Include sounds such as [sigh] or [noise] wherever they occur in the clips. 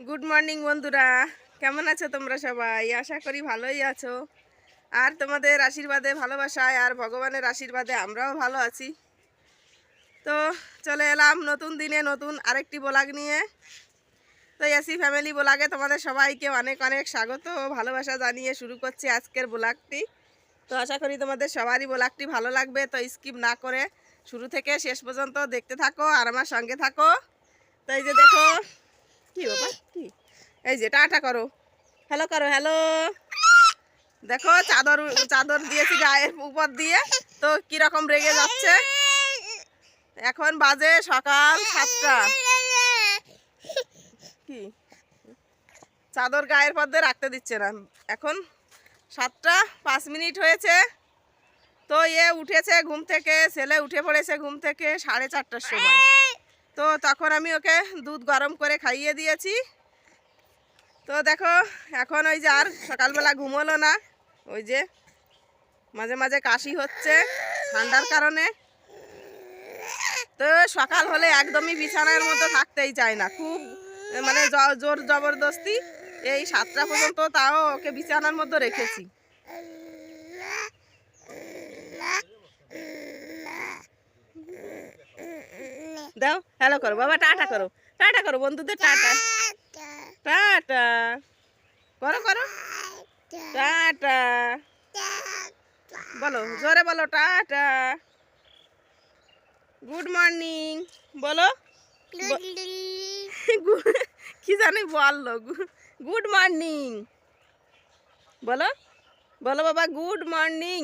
Good morning বন্ধুরা। কেমন আছো তোমরা সবাই? আশা করি ভালোই আছো। আর তোমাদের আশীর্বাদে, ভালোবাসায় আর ভগবানের আশীর্বাদে আমরাও ভালো আছি। তো চলে এলাম নতুন দিনে নতুন আরেকটি ব্লগ নিয়ে। তো এসি ফ্যামিলি ব্লগে তোমাদের সবাইকে অনেক অনেক স্বাগত ও ভালোবাসা জানিয়ে শুরু করছি আজকের ব্লগটি। তো আশা করি তোমাদের সবারই ব্লগটি ভালো লাগবে, তো স্কিপ না করে শুরু থেকে শেষ পর্যন্ত দেখতে থাকো আর আমার সঙ্গে থাকো। তো এই যে দেখো কি বাবা? কি? এই যে, টাটা করো। হ্যালো করো হ্যালো দেখো, চাদর চাদর দিয়েছি গায়ের উপর দিয়ে। তো কীরকম রেগে যাচ্ছে? এখন বাজে সকাল সাতটা। কি? চাদর গায়ের পর রাখতে দিচ্ছে না। এখন সাতটা পাঁচ মিনিট হয়েছে। তো এ উঠেছে ঘুম থেকে, ছেলে উঠে পড়েছে ঘুম থেকে সাড়ে চারটার সময়। তো তখন আমি ওকে দুধ গরম করে খাইয়ে দিয়েছি। তো দেখো, এখন ওই যে আর সকালবেলা ঘুমোলো না, ওই যে মাঝে মাঝে কাশি হচ্ছে ঠান্ডার কারণে। তো সকাল হলে একদমই বিছানার মতো থাকতেই চায় না, খুব মানে জোর জবরদস্তি। এই সাতটা পর্যন্ত তাও ওকে বিছানার মধ্যে রেখেছি। দাও হ্যালো করো, বাবা, টাটা করো টাটা করো, বন্ধুদের টাটা। টাটা। করো করো। টাটা। বলো, জোরে বলো, টাটা। গুড মর্নিং বলো। কি জানি বলল গুড মর্নিং বলো বলো বাবা গুড মর্নিং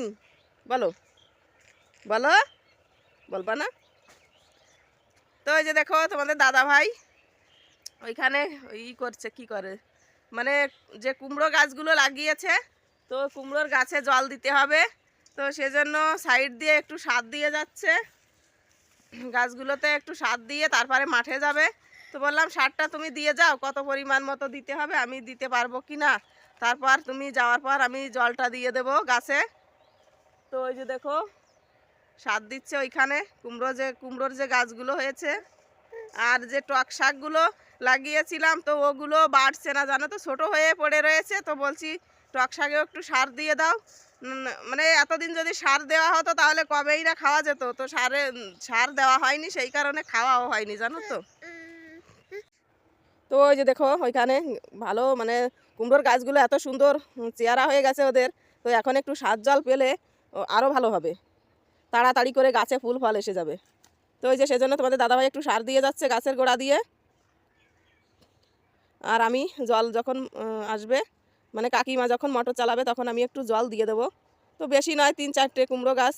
বলো বলো, বলবা না? তো ওই যে দেখো তোমাদের দাদা ভাই ওইখানে ই করছে, কি করে? মানে যে কুমড়ো গাছগুলো লাগিয়েছে, তো কুমড়োর গাছে জল দিতে হবে। তো সেজন্য সাইড দিয়ে একটু সার দিয়ে যাচ্ছে। গাছগুলোতে একটু সার দিয়ে তারপরে মাঠে যাবে। তো বললাম, সারটা তুমি দিয়ে যাও, কত পরিমাণ মতো দিতে হবে, আমি দিতে পারব কি না? তারপর তুমি যাওয়ার পর আমি জলটা দিয়ে দেব গাছে। তো ওই যে দেখো সার দিচ্ছে ওইখানে। কুমড়ো যে, কুমড়োর যে গাছগুলো হয়েছে আর যে টক শাকগুলো লাগিয়েছিলাম, তো ওগুলো বাড়ছে না। জানো তো, ছোট হয়ে পড়ে রয়েছে, তো বলছি টক শাকেও একটু সার দিয়ে দাও। মানে এতদিন যদি সার দেওয়া হতো, তাহলে কবেই না খাওয়া যেত। তো সারে, সার দেওয়া হয়নি, সেই কারণে খাওয়াও হয়নি, জানো তো। তো ওই যে দেখো, ওইখানে ভালো মানে কুমড়োর গাছগুলো এত সুন্দর চেহারা হয়ে গেছে ওদের। তো এখন একটু সার জল পেলে আরও ভালো হবে। তাড়াতাড়ি করে গাছে ফুল, ফল এসে যাবে। তো ওই যে সেজন্য তোমাদের দাদাভাই একটু সার দিয়ে যাচ্ছে গাছের গোড়া দিয়ে। আর আমি জল যখন আসবে মানে কাকিমা যখন মোটর চালাবে তখন আমি একটু জল দিয়ে দেবো। তো বেশি নয়, তিন চারটে কুমড়ো গাছ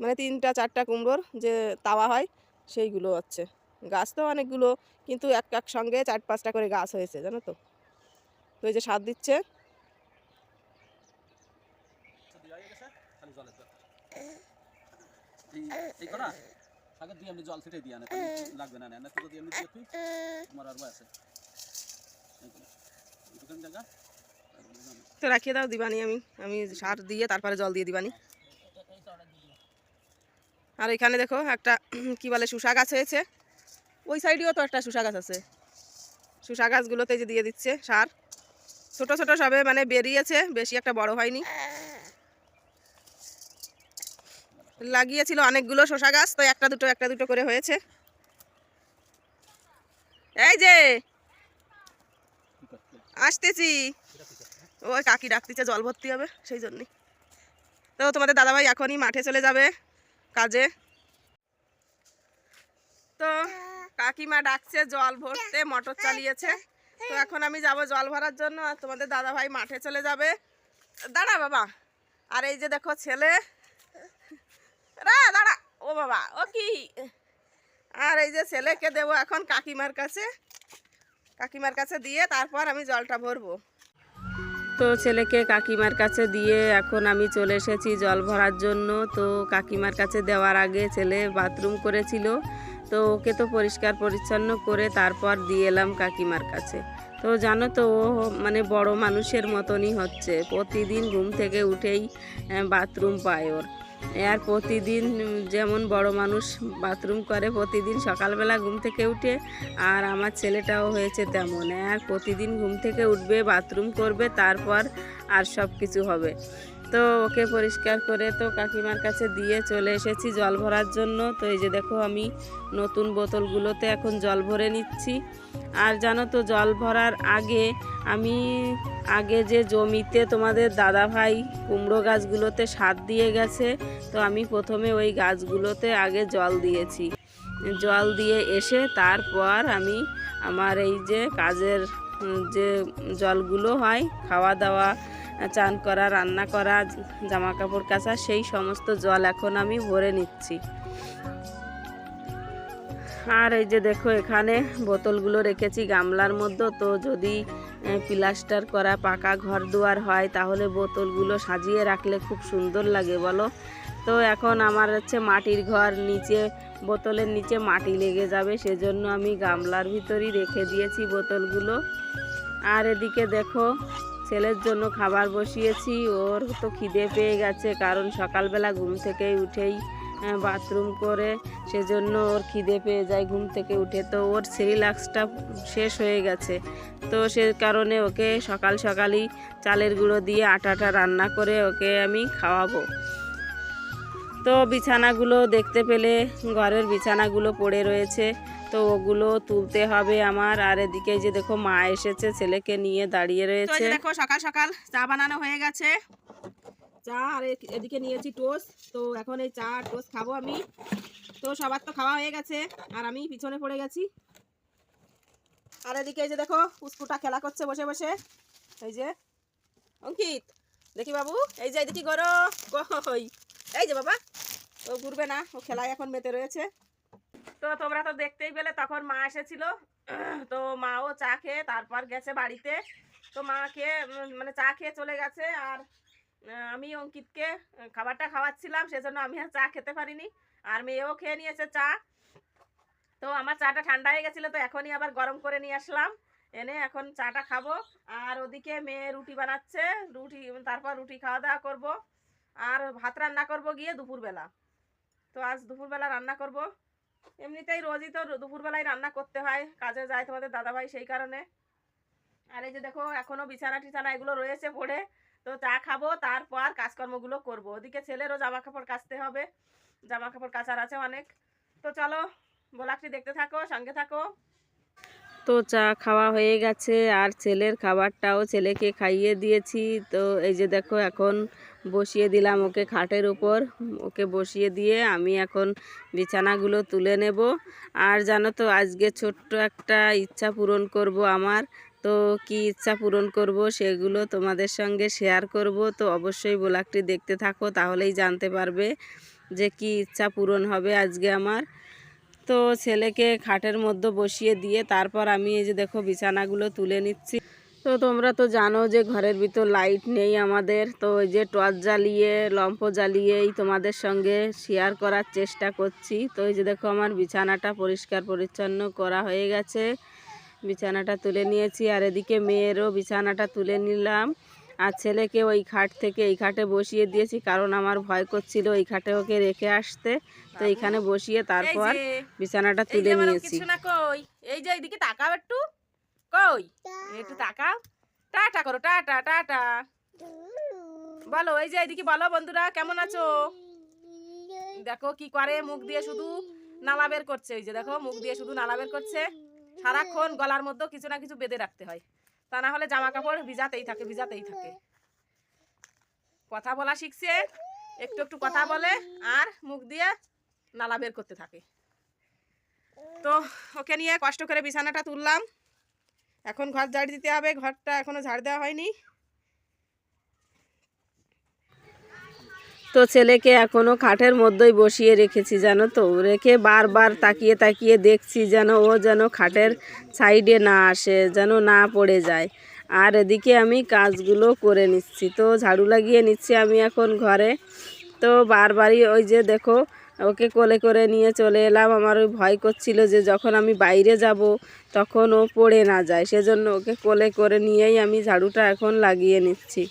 মানে তিনটা চারটা কুমড়োর যে তাওয়া হয়, সেইগুলো হচ্ছে। গাছ তো অনেকগুলো, কিন্তু এক এক সঙ্গে চার পাঁচটা করে গাছ হয়েছে, জানো তো। তো এই যে সার দিচ্ছে দেওয়া হয়ে গেছে, খালি জলের দরকার। এই- এই করা? আগে দিয়ে এমনি জল ছিটিয়ে দিয়া না, লাগবে না, না তো যদি এমনি দিয়ে তুই, তোমার আর আছে। এই জায়গা, তো রাখিয়ে দাও দিবানি আমি আমি সার দিয়ে তারপরে জল দিয়ে দিবানি। আর এখানে দেখো একটা কি বলে শুষা গাছ হয়েছে। ওই সাইডেও তো একটা শুষা গাছ আছে। শুষা গাছগুলোতে যে দিয়ে দিচ্ছে সার। ছোট ছোট সবে মানে বেরিয়েছে বেশি একটা বড় হয়নি। লাগিয়েছিল অনেকগুলো শশা গাছ, তো একটা দুটো একটা দুটো করে হয়েছে। এই যে, আসতেছি। ওই কাকি ডাকতেছে, জল ভর্তি হবে, সেই জন্যই। তো তোমাদের দাদাভাই এখনই মাঠে চলে যাবে কাজে। তো কাকিমা ডাকছে, জল ভরতে, মোটর চালিয়েছে। তো এখন আমি যাব জল ভরার জন্য, আর তোমাদের দাদাভাই মাঠে চলে যাবে। দাঁড়া বাবা, আর এই যে দেখো ছেলে রা, দাঁড়া। ও বাবা, ও কি? আর এই যে ছেলেকে দেবো এখন কাকিমার কাছে। কাকিমার কাছে দিয়ে তারপর আমি জলটা ভরবো। তো ছেলেকে কাকিমার কাছে দিয়ে এখন আমি চলে এসেছি জল ভরার জন্য। তো কাকিমার কাছে দেওয়ার আগে ছেলে বাথরুম করেছিল। তো ওকে তো পরিষ্কার পরিচ্ছন্ন করে তারপর দিয়ে এলাম কাকিমার কাছে। তো জানো তো, ও মানে বড় মানুষের মতনই হচ্ছে। প্রতিদিন ঘুম থেকে উঠেই বাথরুম পায় ওর। আর প্রতিদিন, যেমন বড় মানুষ বাথরুম করে, প্রতিদিন সকালবেলা ঘুম থেকে উঠে, আর আমার ছেলেটাও হয়েছে তেমন। আর প্রতিদিন ঘুম থেকে উঠবে, বাথরুম করবে, তারপর আর সব কিছু হবে। তো ওকে পরিষ্কার করে তো কাকিমার কাছে দিয়ে চলে এসেছি জল ভরার জন্য। তো এই যে দেখো আমি নতুন বোতলগুলোতে এখন জল ভরে নিচ্ছি। আর জানো তো, জল ভরার আগে আমি আগে যে জমিতে তোমাদের দাদা ভাই কুমড়ো গাছগুলোতে সার দিয়ে গেছে, তো আমি প্রথমে ওই গাছগুলোতে আগে জল দিয়েছি। জল দিয়ে এসে তারপর আমি আমার এই যে কাজের যে জলগুলো হয়, খাওয়া দাওয়া চান করা, রান্না করা জামা কাপড় কাচা, সেই সমস্ত জল এখন আমি ভরে নিচ্ছি। আর এই যে দেখো, এখানে বোতলগুলো রেখেছি গামলার মধ্যে। তো যদি প্লাস্টার করা পাকা ঘর দুয়ার হয়, তাহলে বোতলগুলো সাজিয়ে রাখলে খুব সুন্দর লাগে, বলো? তো এখন আমার হচ্ছে মাটির ঘর, নিচে, বোতলের নিচে মাটি লেগে যাবে, সেজন্য আমি গামলার ভিতরই রেখে দিয়েছি বোতলগুলো। আর এদিকে দেখো ছেলের জন্য খাবার বসিয়েছি। ওর তো খিদে পেয়ে গেছে, কারণ সকালবেলা ঘুম থেকে উঠেই বাথরুম করে, সেজন্য ওর খিদে পেয়ে যায় ঘুম থেকে উঠে। তো ওর সিরিলাক্সটা শেষ হয়ে গেছে। তো সে কারণে ওকে সকাল সকালই চালের গুঁড়ো দিয়ে আটাটা রান্না করে ওকে আমি খাওয়াবো। তো বিছানাগুলো দেখতে পেলে, ঘরের বিছানাগুলো পড়ে রয়েছে। তো ওগুলো তুলতে হবে আমার। আর এদিকে যে দেখো মা এসেছে ছেলেকে নিয়ে দাঁড়িয়ে রয়েছে। দেখো সকাল সকাল চা বানানো হয়ে গেছে। চা আর এদিকে নিয়েছি টোস্ট। তো এখন এই চা টোস্ট খাব আমি। তো সবার তো খাওয়া হয়ে গেছে আর আমি পিছনে পড়ে গেছি। আর এদিকে এই যে দেখো পুষ্পুটা খেলা করছে বসে বসে। এই যে অঙ্কিত দেখি বাবু এই যে এদিকে গরো কই এই যে বাবা ও ঘুরবে না ও খেলায় এখন মেতে রয়েছে। তো তোমরা তো দেখতেই পেলে, তখন মা এসেছিল। [clears throat] তো মাও চা খেয়ে তারপর গেছে বাড়িতে। তো মা খেয়ে মানে চা খেয়ে চলে গেছে আর আমি অঙ্কিতকে খাবারটা খাওয়াচ্ছিলাম, সেজন্য আমি আর চা খেতে পারিনি। আর মেয়েও খেয়ে নিয়েছে চা। তো আমার চাটা ঠান্ডা হয়ে গেছিল, তো এখনই আবার গরম করে নিয়ে আসলাম। এনে এখন চাটা খাব। আর ওদিকে মেয়ে রুটি বানাচ্ছে, রুটি, তারপর রুটি খাওয়া দাওয়া করব। আর ভাত রান্না করব গিয়ে দুপুরবেলা। তো আজ দুপুরবেলা রান্না করব। এমনিতেই রোজই তো দুপুরবেলায় রান্না করতে হয়, কাজে যায় তোমাদের দাদাভাই সেই কারণে। আর এই যে দেখো, এখনও বিছানা টিছানা এগুলো রয়েছে পড়ে, তো চা খাব, তারপর কাজকর্মগুলো করব। ওদিকে ছেলেরও জামা কাপড় কাচতে হবে জামা কাপড় কাচার আছে অনেক। তো চলো গোলাপটি দেখতে থাকো, সঙ্গে থাকো। তো চা খাওয়া হয়ে গেছে, আর ছেলের খাবারটাও ছেলেকে খাইয়ে দিয়েছি। তো এই যে দেখো, এখন বসিয়ে দিলাম ওকে খাটের উপর। ওকে বসিয়ে দিয়ে আমি এখন বিছানাগুলো তুলে নেব। আর জানো তো, আজকে ছোট্ট একটা ইচ্ছা পূরণ করব আমার। তো কি ইচ্ছা পূরণ করব সেগুলো তোমাদের সঙ্গে শেয়ার করব। তো অবশ্যই ব্লগটি দেখতে থাকো, তাহলেই জানতে পারবে যে কি ইচ্ছা পূরণ হবে আজকে আমার। তো ছেলেকে খাটের মধ্যে বসিয়ে দিয়ে তারপর আমি এই যে দেখো বিছানাগুলো তুলে নিচ্ছি। তো তোমরা তো জানো যে ঘরের ভিতর লাইট নেই আমাদের। তো ওই যে টর্চ জ্বালিয়ে লম্প জ্বালিয়েই তোমাদের সঙ্গে শেয়ার করার চেষ্টা করছি। তো এই যে দেখো আমার বিছানাটা পরিষ্কার পরিচ্ছন্ন করা হয়ে গেছে। বিছানাটা তুলে নিয়েছি আর এদিকে মেয়েরও বিছানাটা তুলে নিলাম। আর ছেলেকে ওই খাট থেকে এই খাটে বসিয়ে দিয়েছি কারণ আমার ভয় করছিল ওই খাটে ওকে রেখে আসতে। তো এইখানে বসিয়ে তারপর বিছানাটা তুলে নিয়েছি। এই যে এইদিকে তাকাও একটু। কই? একটু তাকাও। টাটা করো টাটা টাটা। বলো এই যে এইদিকে বলো বন্ধুরা কেমন আছো? দেখো কি করে মুখ দিয়ে শুধু নালা বের করছে। এই যে দেখো মুখ দিয়ে শুধু নালা বের করছে। সারাক্ষণ গলার মধ্যে কিছু না কিছু বেঁধে রাখতে হয়। তা না হলে জামা কাপড় ভিজাতেই থাকে ভিজাতেই থাকে। কথা বলা শিখছে? একটু একটু কথা বলে আর মুখ দিয়ে নালা বের করতে থাকে। তো ওকে নিয়ে কষ্ট করে বিছানাটা তুললাম। এখন ঘর ঝাড় দিতে হবে, ঘরটা এখনও ঝাড় দেওয়া হয়নি। তো ছেলেকে এখনও খাটের মধ্যেই বসিয়ে রেখেছি, জানো তো? রেখে বারবার তাকিয়ে তাকিয়ে দেখছি যেন ও যেন খাটের সাইডে না আসে, যেন না পড়ে যায়। আর এদিকে আমি কাজগুলো করে নিচ্ছি। তো ঝাড়ু লাগিয়ে নিচ্ছি আমি এখন ঘরে। তো বারবারই ওই যে দেখো ওকে কোলে করে নিয়ে চলে এলাম। আমার ওই ভয় করছিল যে যখন আমি বাইরে যাব, তখন ও পড়ে না যায়। সেজন্য ওকে কোলে করে নিয়েই আমি ঝাড়ুটা এখন লাগিয়ে নিচ্ছি।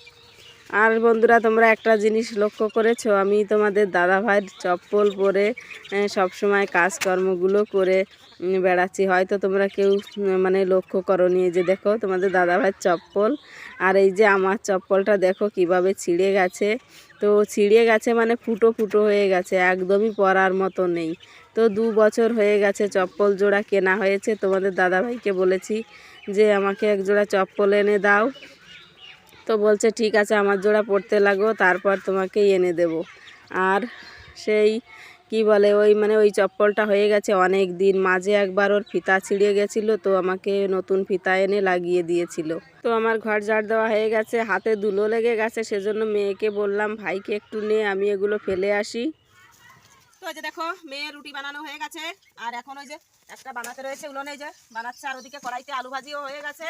আর বন্ধুরা, তোমরা একটা জিনিস লক্ষ্য করেছ? আমি তোমাদের দাদা ভাইয়ের চপ্পল পরে সব সময় কাজকর্মগুলো করে বেড়াচ্ছি। হয়তো তোমরা কেউ মানে লক্ষ্য করো নি যে দেখো, তোমাদের দাদা ভাইয়ের চপ্পল। আর এই যে আমার চপ্পলটা দেখো, কীভাবে ছিঁড়ে গেছে। তো ছিঁড়ে গেছে মানে ফুটো ফুটো হয়ে গেছে, একদমই পরার মতো নেই। তো দু বছর হয়ে গেছে চপ্পল জোড়া কেনা হয়েছে, তোমাদের দাদাভাইকে বলেছি যে আমাকে এক জোড়া চপ্পল এনে দাও। তো বলছে, ঠিক আছে, আমার জোড়া পড়তে লাগো, তারপর তোমাকে এনে দেব। আর সেই কি বলে, ওই মানে ওই চপ্পলটা হয়ে গেছে অনেক দিন। মাঝে একবার ওর ফিতা ছিঁড়ে গেছিল, তো আমাকে নতুন ফিতা এনে লাগিয়ে দিয়েছিল। তো আমার ঘর ঝাড় দেওয়া হয়ে গেছে, হাতে ধুলো লেগে গেছে, সেজন্য মেয়েকে বললাম, ভাইকে একটু নে, আমি এগুলো ফেলে আসি। তো যে দেখো মেয়ে রুটি বানানো হয়ে গেছে। আর এখন ওই যে একটা বানাতে রয়েছে উলোনে যে বানাচ্ছে। আর ওদিকে কড়াইতে আলু ভাজিও হয়ে গেছে।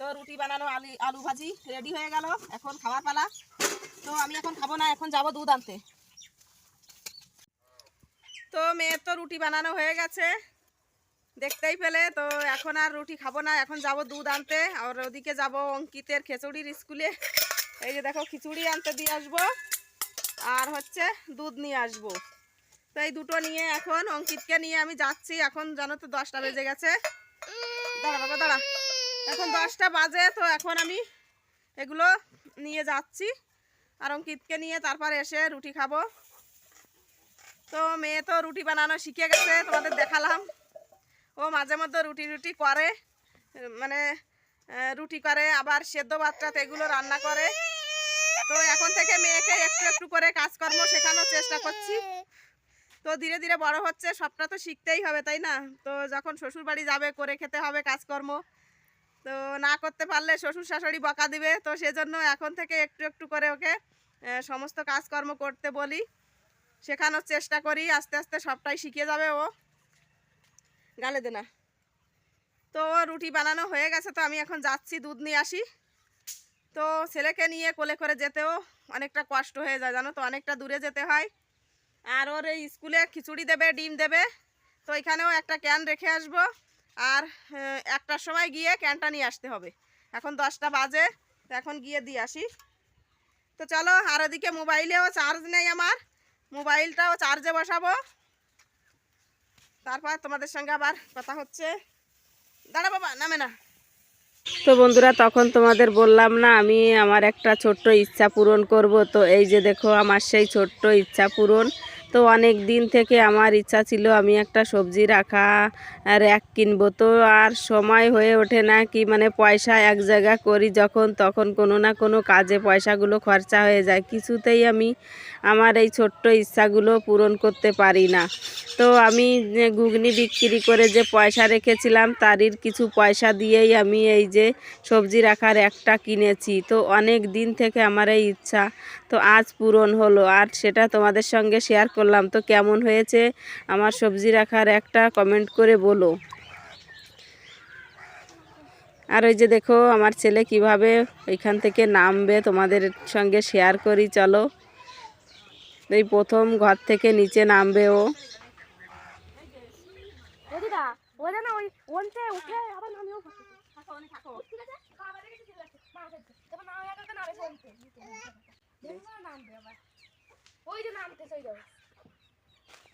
তো রুটি বানানো আলু আলু ভাজি রেডি হয়ে গেল। এখন খাওয়ার পালা। তো আমি এখন খাব না, এখন যাব দুধ আনতে। তো মেয়ের তো রুটি বানানো হয়ে গেছে। দেখতেই পেলে, তো এখন আর রুটি খাব না। এখন যাব দুধ আনতে। আর ওদিকে যাব অঙ্কিতের খিচুড়ির স্কুলে। এই যে দেখো, খিচুড়ি আনতে দিয়ে আসব। আর হচ্ছে দুধ নিয়ে আসব। তো এই দুটো নিয়ে এখন অঙ্কিতকে নিয়ে আমি যাচ্ছি। এখন জানো তো দশটা বেজে গেছে। দাঁড়া বাবা, দাঁড়া। এখন দশটা বাজে, তো এখন আমি এগুলো নিয়ে যাচ্ছি। আর অঙ্কিতকে নিয়ে তারপর এসে রুটি খাব। তো মেয়ে তো রুটি বানানো শিখে গেছে, তোমাদের দেখালাম। ও মাঝে মধ্যে রুটি রুটি করে মানে রুটি করে, আবার সেদ্ধ ভাতটাতে এগুলো রান্না করে। তো এখন থেকে মেয়েকে একটু একটু করে কাজকর্ম শেখানোর চেষ্টা করছি। তো ধীরে ধীরে বড় হচ্ছে, সবটা তো শিখতেই হবে, তাই না? তো যখন শ্বশুর বাড়ি যাবে, করে খেতে হবে কাজকর্ম। তো না করতে পারলে শ্বশুর শাশুড়ি বকা দিবে, তো সেজন্য এখন থেকে একটু একটু করে ওকে সমস্ত কাজকর্ম করতে বলি। শেখানোর চেষ্টা করি, আস্তে আস্তে সবটাই শিখে যাবে ও। গালে দে না। তো রুটি বানানো হয়ে গেছে, তো আমি এখন যাচ্ছি, দুধ নিয়ে আসি। তো ছেলেকে নিয়ে কোলে করে যেতেও অনেকটা কষ্ট হয়ে যায়, জানো তো, অনেকটা দূরে যেতে হয়। আর ওর এই স্কুলে খিচুড়ি দেবে, ডিম দেবে। তো এখানেও একটা ক্যান রেখে আসব। আর একটার সময় গিয়ে ক্যানটা নিয়ে আসতে হবে। এখন দশটা বাজে, তো এখন গিয়ে দিয়ে আসি। তো চলো, আর ওদিকে মোবাইলেও চার্জ নেই আমার। মোবাইলটাও চার্জে বসাবো। তারপর তোমাদের সঙ্গে আবার কথা হচ্ছে। দাঁড়া বাবা, নামে না। তো বন্ধুরা, তখন তোমাদের বললাম না, আমি আমার একটা ছোট্ট ইচ্ছা পূরণ করব। তো এই যে দেখো, আমার সেই ছোট্ট ইচ্ছা পূরণ। তো অনেক দিন থেকে আমার ইচ্ছা ছিল আমি একটা সবজি রাখা র্যাক কিনবো। তো আর সময় হয়ে ওঠে না কি মানে পয়সা এক জায়গা করি যখন, তখন কোনো না কোনো কাজে পয়সাগুলো খরচা হয়ে যায়। কিছুতেই আমি আমার এই ছোট্ট ইচ্ছাগুলো পূরণ করতে পারি না। তো আমি ঘুগনি বিক্রি করে যে পয়সা রেখেছিলাম, তারই কিছু পয়সা দিয়েই আমি এই যে সবজি রাখার একটা কিনেছি। তো অনেক দিন থেকে আমার এই ইচ্ছা, তো আজ পূরণ হলো। আর সেটা তোমাদের সঙ্গে শেয়ার করলাম। তো কেমন হয়েছে আমার সবজি রাখার একটা কমেন্ট করে বলো। আর ওই যে দেখো, আমার ছেলে কীভাবে ওইখান থেকে নামবে তোমাদের সঙ্গে শেয়ার করি, চলো। এই প্রথম ঘর থেকে নিচে নামবে ও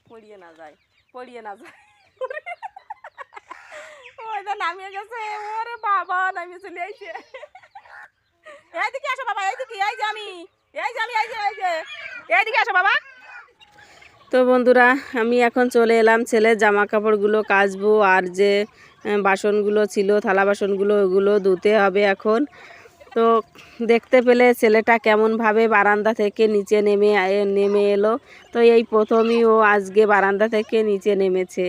পড়িয়ে না যায় পড়িয়ে না যায় ওই তো নামিয়ে গেছে ওরে বাবা নামিয়ে চলে আইছে এইদিকে আসো বাবা এইদিকে এই যে আমি এই যে আমি এই যে এই যে এইদিকে আসো বাবা। তো বন্ধুরা, আমি এখন চলে এলাম ছেলের জামা কাপড়গুলো কাচবো আর যে বাসনগুলো ছিল, থালা বাসনগুলো, ওগুলো ধুতে হবে এখন। তো দেখতে পেলে ছেলেটা কেমনভাবে বারান্দা থেকে নিচে নেমে নেমে এলো। তো এই প্রথমই ও আজকে বারান্দা থেকে নিচে নেমেছে।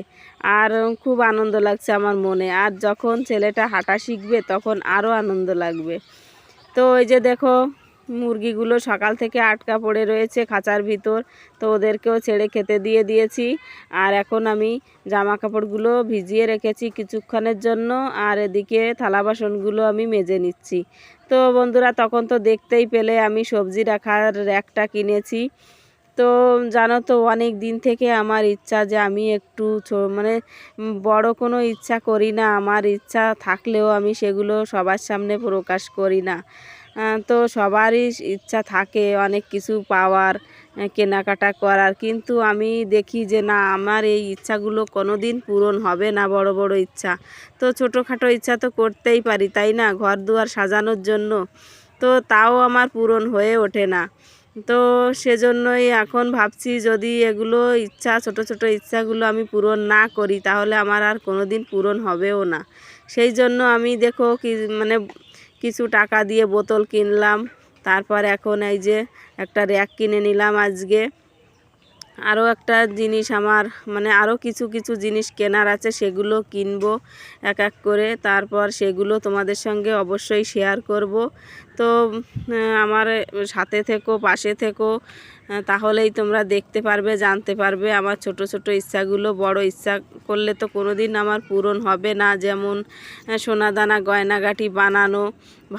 আর খুব আনন্দ লাগছে আমার মনে। আর যখন ছেলেটা হাঁটা শিখবে, তখন আরও আনন্দ লাগবে। তো ওই যে দেখো মুরগিগুলো সকাল থেকে আটকা পড়ে রয়েছে খাঁচার ভিতর। তো ওদেরকেও ছেড়ে খেতে দিয়ে দিয়েছি। আর এখন আমি জামা কাপড়গুলো ভিজিয়ে রেখেছি কিছুক্ষণের জন্য। আর এদিকে থালা বাসনগুলো আমি মেজে নিচ্ছি। তো বন্ধুরা, তখন তো দেখতেই পেলে আমি সবজি রাখার র্যাকটা কিনেছি। তো জানো তো, অনেক দিন থেকে আমার ইচ্ছা যে আমি একটু মানে বড় কোনো ইচ্ছা করি না। আমার ইচ্ছা থাকলেও আমি সেগুলো সবার সামনে প্রকাশ করি না। তো সবারই ইচ্ছা থাকে অনেক কিছু পাওয়ার কেনাকাটা করার। কিন্তু আমি দেখি যে না, আমার এই ইচ্ছাগুলো কোনো দিন পূরণ হবে না, বড় বড় ইচ্ছা। তো ছোটোখাটো ইচ্ছা তো করতেই পারি, তাই না? ঘর দুয়ার সাজানোর জন্য। তো তাও আমার পূরণ হয়ে ওঠে না। তো সেজন্যই এখন ভাবছি যদি এগুলো ইচ্ছা, ছোট ছোট ইচ্ছাগুলো আমি পূরণ না করি, তাহলে আমার আর কোনো দিন পূরণ হবেও না। সেই জন্য আমি দেখো কি মানে কিছু টাকা দিয়ে বোতল কিনলাম। তারপর এখন এই যে একটা র্যাক কিনে নিলাম আজকে। আরও একটা জিনিস আমার মানে আরও কিছু কিছু জিনিস কেনার আছে, সেগুলো কিনবো এক এক করে। তারপর সেগুলো তোমাদের সঙ্গে অবশ্যই শেয়ার করব। তো আমার সাথে থেকো, পাশে থেকো। তাহলেই তোমরা দেখতে পারবে, জানতে পারবে। আমার ছোট ছোট ইচ্ছাগুলো, বড় ইচ্ছা করলে তো কোনো দিন আমার পূরণ হবে না। যেমন সোনাদানা গয়নাগাটি বানানো,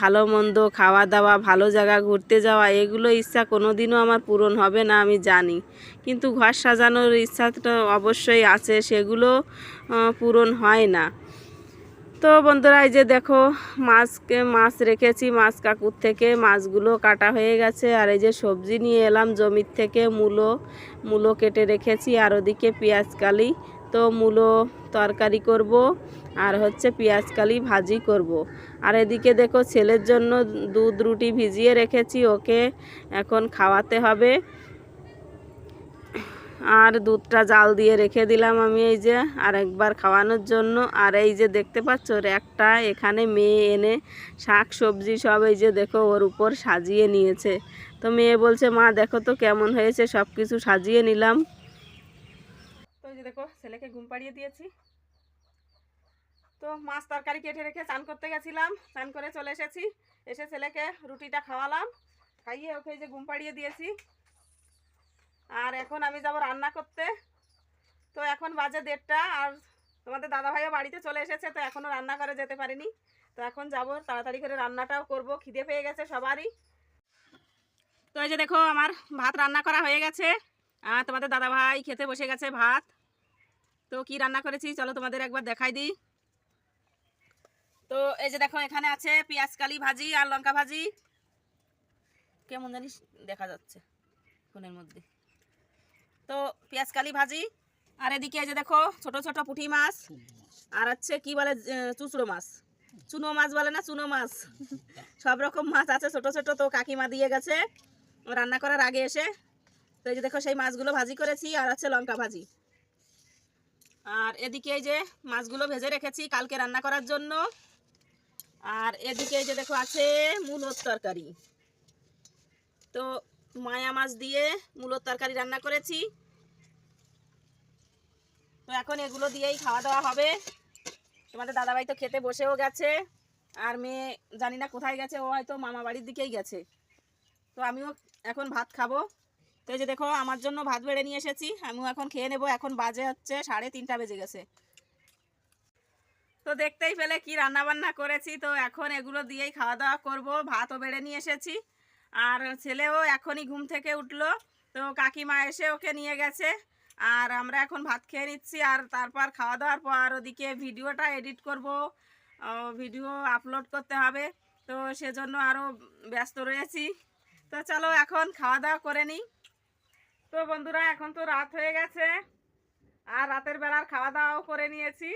ভালো মন্দ খাওয়া দাওয়া ভালো জায়গা ঘুরতে যাওয়া, এগুলো ইচ্ছা কোনো দিনও আমার পূরণ হবে না, আমি জানি। কিন্তু ঘর সাজানোর ইচ্ছাটা অবশ্যই আছে, সেগুলো পূরণ হয় না। তো বন্ধুরা, এই যে দেখো, মাছকে, মাছ রেখেছি, মাছ কাকুর থেকে, মাছগুলো কাটা হয়ে গেছে। আর এই যে সবজি নিয়ে এলাম, জমির থেকে মূলো মূলো কেটে রেখেছি। আর ওদিকে পেঁয়াজ কালি, তো মূলো তরকারি করব, আর হচ্ছে পেঁয়াজ কালি ভাজি করব। আর এদিকে দেখো, ছেলের জন্য দুধ রুটি ভিজিয়ে রেখেছি, ওকে এখন খাওয়াতে হবে। আর দুধটা জাল দিয়ে রেখে দিলাম আমি এই যে, আর একবার খাওয়ানোর জন্য। আর এই যে দেখতে পাচ্ছ একটা এখানে মেয়ে এনে শাক, সবজি সব এই যে দেখো ওর উপর সাজিয়ে নিয়েছে। তো মেয়ে বলছে, মা, দেখো তো কেমন হয়েছে সব কিছু সাজিয়ে নিলাম। তো যে দেখো, ছেলেকে ঘুম পাড়িয়ে দিয়েছি। তো মাছ তরকারি কেটে রেখে চান করতে গেছিলাম। চান করে চলে এসেছি। এসে ছেলেকে রুটিটা খাওয়ালাম। খাইয়ে ওকে যে ঘুম পাড়িয়ে দিয়েছি। এখন আমি যাব রান্না করতে। তো এখন বাজে দেড়টা আর তোমাদের দাদা ভাইও বাড়িতে চলে এসেছে, তো এখনও রান্না করে যেতে পারিনি। তো এখন যাব, তাড়াতাড়ি করে রান্নাটাও করব, খিদে পেয়ে গেছে সবারই। তো এই যে দেখো, আমার ভাত রান্না করা হয়ে গেছে, আর তোমাদের দাদা ভাই খেতে বসে গেছে ভাত। তো কি রান্না করেছি, চলো তোমাদের একবার দেখাই দিই। তো এই যে দেখো, এখানে আছে পেঁয়াজ কালি ভাজি আর লঙ্কা ভাজি। কেমন জানিস, দেখা যাচ্ছে ফোনের মধ্যে। তো পেঁয়াজ কালি ভাজি। আর এদিকে যে দেখো, ছোট ছোট পুঁটি মাছ। আর হচ্ছে কি বলে চুচড়ো মাছ। চুনো মাছ বলে না, চুনো মাছ। সব রকম মাছ আছে, ছোট ছোট তো কাকিমা দিয়ে গেছে। রান্না করার আগে এসে। তো এই যে দেখো, সেই মাছগুলো ভাজি করেছি, আর হচ্ছে লঙ্কা ভাজি। আর এদিকে এই যে মাছগুলো ভেজে রেখেছি কালকে রান্না করার জন্য। আর এদিকে এই যে দেখো, আছে মূলোর তরকারি। তো মায়া মাছ দিয়ে মূলোর তরকারি রান্না করেছি। তো এখন এগুলো দিয়েই খাওয়া দাওয়া হবে। তোমাদের দাদাভাই তো খেতে বসেও গেছে। আর মেয়ে জানি না কোথায় গেছে, ও হয়তো মামা বাড়ির দিকেই গেছে। তো আমিও এখন ভাত খাব। তো এই যে দেখো, আমার জন্য ভাত বেড়ে নিয়ে এসেছি। আমিও এখন খেয়ে নেব। এখন বাজে হচ্ছে সাড়ে তিনটা বেজে গেছে। তো দেখতেই পেলে কি রান্না বান্না করেছি। তো এখন এগুলো দিয়েই খাওয়া দাওয়া করব। ভাতও বেড়ে নিয়ে এসেছি। আর ছেলেও এখনই ঘুম থেকে উঠল। তো কাকিমা এসে ওকে নিয়ে গেছে। আর আমরা এখন ভাত খেয়ে নিচ্ছি আর তারপর খাওয়া দাওয়ার পর ওদিকে ভিডিওটা এডিট করব। ভিডিও আপলোড করতে হবে। তো সেজন্য আরও ব্যস্ত রয়েছি। তো চলো এখন খাওয়া দাওয়া করে নিই। তো বন্ধুরা, এখন তো রাত হয়ে গেছে। আর রাতের বেলার খাওয়া দাওয়াও করে নিয়েছি।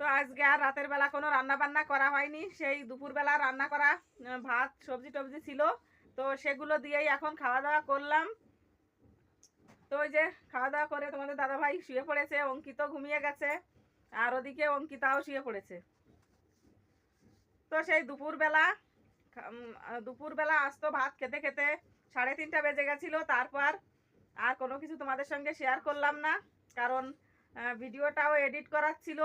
তো আজকে আর রাতের বেলা কোনো রান্না বান্না করা হয়নি। সেই দুপুরবেলা রান্না করা ভাত, সবজি টবজি ছিল। তো সেগুলো দিয়েই এখন খাওয়া দাওয়া করলাম। তো ওই যে খাওয়া দাওয়া করে তোমাদের দাদাভাই শুয়ে পড়েছে অঙ্কিত ঘুমিয়ে গেছে, আর ওদিকে অঙ্কিতাও শুয়ে পড়েছে। তো সেই দুপুরবেলা দুপুরবেলা আসতো ভাত খেতে খেতে সাড়ে তিনটা বেজে গেছিল। তারপর আর কোনো কিছু তোমাদের সঙ্গে শেয়ার করলাম না, কারণ ভিডিওটাও এডিট করার ছিল।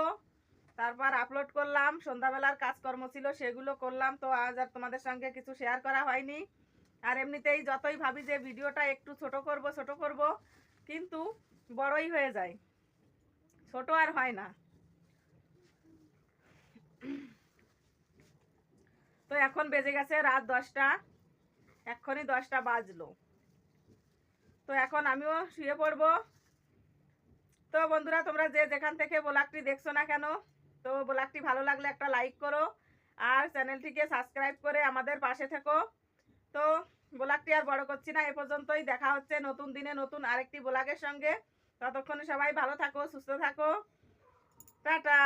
তারপর আপলোড করলাম, সন্ধ্যাবেলার কাজকর্ম ছিল, সেগুলো করলাম, তো আজ আর তোমাদের সঙ্গে কিছু শেয়ার করা হয়নি। আর এমনিতেই যতই ভাবি যে ভিডিওটা একটু ছোট করব ছোট করব, কিন্তু বড়ই হয়ে যায়। ছোট আর হয় না। তো এখন বেজে গেছে রাত দশটা। এক্ষুনি দশটা বাজলো। তো এখন আমিও শুয়ে পড়ব। তো বন্ধুরা, তোমরা যে যেখান থেকে ব্লগটি দেখছ না কেন তো ব্লগটি ভালো লাগলে একটা লাইক করো আর চ্যানেলটিকে সাবস্ক্রাইব করে আমাদের পাশে থেকো। তো ব্লগটি আর বড় করছি না, এ পর্যন্তই। দেখা হচ্ছে নতুন দিনে নতুন আরেকটি ব্লগের সঙ্গে। ততক্ষণে সবাই ভালো থাকো, সুস্থ থাকো। টাটা।